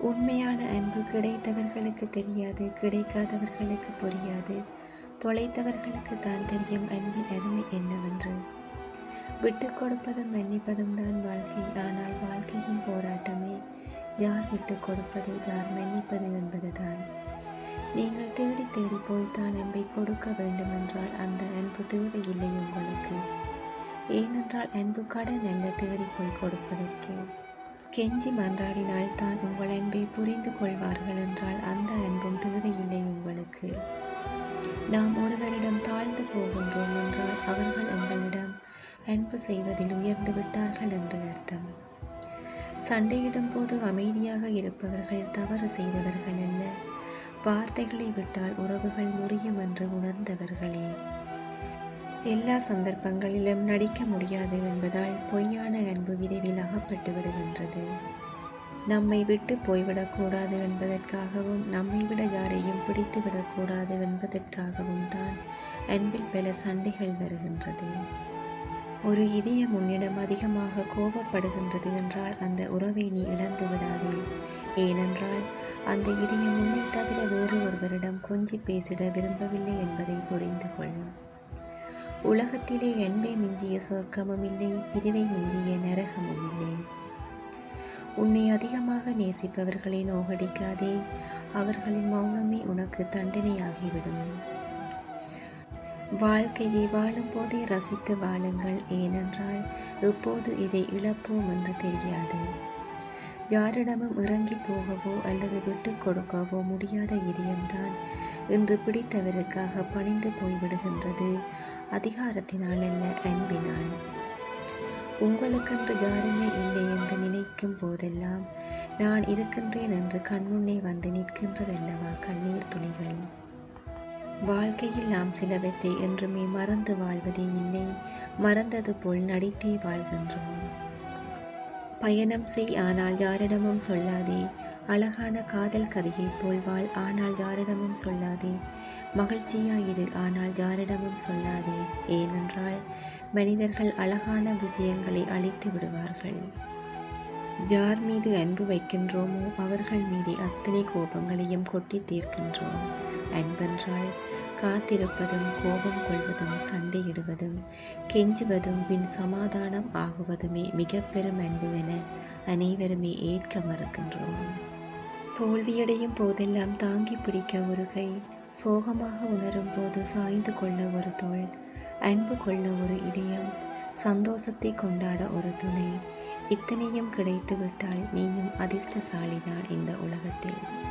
உண்மையான அன்பு கிடைத்தவர்களுக்கு தெரியாது கிடைக்காதவர்களுக்கு புரியாது. தொலைத்தவர்களுக்கு தான் தெரியும் அன்பின் அருமை என்னவென்று. விட்டுக் கொடுப்பதும் மன்னிப்பதும் தான் வாழ்க்கை. ஆனால் வாழ்க்கையின் போராட்டமே யார் விட்டுக் கொடுப்பது யார் மன்னிப்பது என்பதுதான் நீங்கள் தேடி தேடி போய்த்தான் அன்பை கொடுக்க வேண்டுமென்றால் அந்த அன்பு தேவையில்லை உங்களுக்கு. ஏனென்றால் அன்பு கடன் அல்ல தேடி போய் கொடுப்பதற்கு. கெஞ்சி மன்றாடினால் தான் உங்கள் அன்பை புரிந்து கொள்வார்கள் என்றால் அந்த அன்பும் தேவையில்லை உங்களுக்கு. நாம் ஒருவரிடம் தாழ்ந்து போகின்றோம் என்றால் அவர்கள் எங்களிடம் அன்பு செய்வதில் உயர்ந்து விட்டார்கள் என்று அர்த்தம். சண்டையிடும் போது அமைதியாக இருப்பவர்கள் தவறு செய்தவர்கள் அல்ல. வார்த்தைகளை விட்டால் உறவுகள் முறியும் என்று உணர்ந்தவர்களே. எல்லா சந்தர்ப்பங்களிலும் நடிக்க முடியாது என்பதால் பொய்யான அன்பு விரைவில் அகப்பட்டு விடுகின்றது. நம்மை விட்டு போய்விடக்கூடாது என்பதற்காகவும் நம்மை விட யாரையும் பிடித்து விடக்கூடாது என்பதற்காகவும் தான் அன்பில் பல சண்டைகள் வருகின்றது. ஒரு இதயம் உன்னிடம் அதிகமாக கோபப்படுகின்றது என்றால் அந்த உறவை நீ இழந்து விடாதே. ஏனென்றால் அந்த இதயம் உன்னை தவிர வேறு ஒருவரிடம் கொஞ்சி பேசிட விரும்பவில்லை என்பதை புரிந்து கொள்ளும் உலகத்திலே அன்பை மிஞ்சிய சொர்க்கமும் இல்லை பிரிவை மிஞ்சிய நரகமும் இல்லை உன்னை அதிகமாக நேசிப்பவர்களை நோகடிக்காதே அவர்களின் மௌனமே உனக்கு தண்டனையாகிவிடும். வாழ்க்கையை வாழும்போதே ரசித்து வாழுங்கள் ஏனென்றால் எப்போது இதை இழப்போம் என்று தெரியாது. யாரிடமும் இறங்கி போகவோ அல்லது விட்டு கொடுக்கவோ முடியாத இதயம்தான் இன்று பிடித்தவருக்காக பணிந்து போய்விடுகின்றது. அதிகாரத்தினால் அல்ல அன்பினால் உங்களுக்கென்று யாருமே இல்லை என்று நினைக்கும் போதெல்லாம் நான் இருக்கின்றேன் என்று கண்முன்னே வந்து நிற்கின்றதல்லவா கண்ணீர் துளிகள்? வாழ்க்கையில் நாம் சிலவற்றை என்றுமே மறந்து வாழ்வதே இல்லை மறந்தது போல் நடித்தே வாழ்கின்றோம். பயணம் செய் ஆனால் யாரிடமும் சொல்லாதே அழகான காதல் கதையைப் போல் வாழ் ஆனால் யாரிடமும் சொல்லாதே. மகிழ்ச்சியாயிரு ஆனால் யாரிடமும் சொல்லாதே. ஏனென்றால் மனிதர்கள் அழகான விஷயங்களை அழித்து விடுவார்கள். யார் மீது அன்பு வைக்கின்றோமோ அவர்கள் மீது அத்தனை கோபங்களையும் கொட்டி தீர்க்கின்றோம். அன்பென்றால் காத்திருப்பதும் கோபம் கொள்வதும் சண்டையிடுவதும் கெஞ்சுவதும் பின் சமாதானம் ஆகுவதுமே மிக பெரும் அன்பு என அனைவருமே ஏற்க மறுக்கின்றோம். தோல்வியடையும் போதெல்லாம் தாங்கி பிடிக்க ஒரு கை. சோகமாக உணரும் போது சாய்ந்து கொள்ள ஒரு தோள். அன்பு கொள்ள ஒரு இதயம். சந்தோஷத்தை கொண்டாட ஒரு துணை. இத்தனையும் கிடைத்துவிட்டால் நீயும் அதிர்ஷ்டசாலிதான் இந்த உலகத்தில்.